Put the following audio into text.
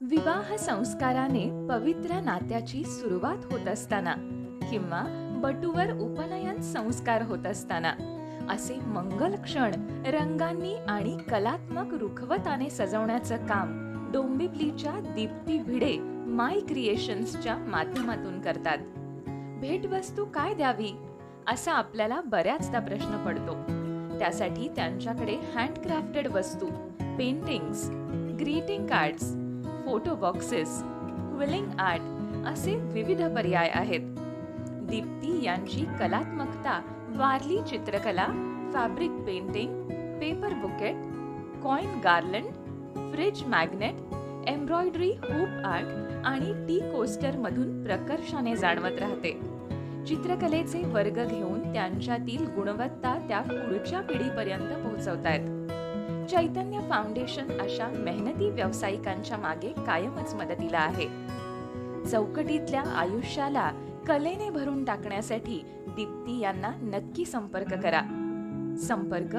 विवाह संस्काराने पवित्र नात्याची सुरुवात होत असताना किंवा बटूवर उपनयन संस्कार होत असताना असे मंगल क्षण रंगांनी आणि कलात्मक रुखवताने सजवण्याचं काम डोंबिवलीच्या दीप्ती भिडे माय क्रिएशन्सच्या माध्यमातून करतात. भेटवस्तू काय द्यावी? असा आपल्याला बऱ्याचदा प्रश्न पडतो. त्यासाठी त्यांच्याकडे हँडक्राफ्टेड वस्तू paintings greeting cards photo boxes quilling art असे विविध पर्याय आहेत. दीप्ती यांची कलात्मकता वारली चित्रकला fabric painting paper bouquet coin garland fridge magnet embroidery hoop art आणि टी कोस्टर मधून प्रकर्षाने जाणवत राहते. चित्रकलेचे वर्ग घेऊन त्यांच्यातील गुणवत्ता त्या पुढच्या पिढीपर्यंत पोहोचवतायत. चैतन्य फाउंडेशन अशा मेहनती व्यावसायिकांच्या मागे कायमच मदतीला आहे. चौकटीतल्या आयुष्याला कलेने भरून टाकण्यासाठी दीप्ती यांना नक्की संपर्क करा. संपर्क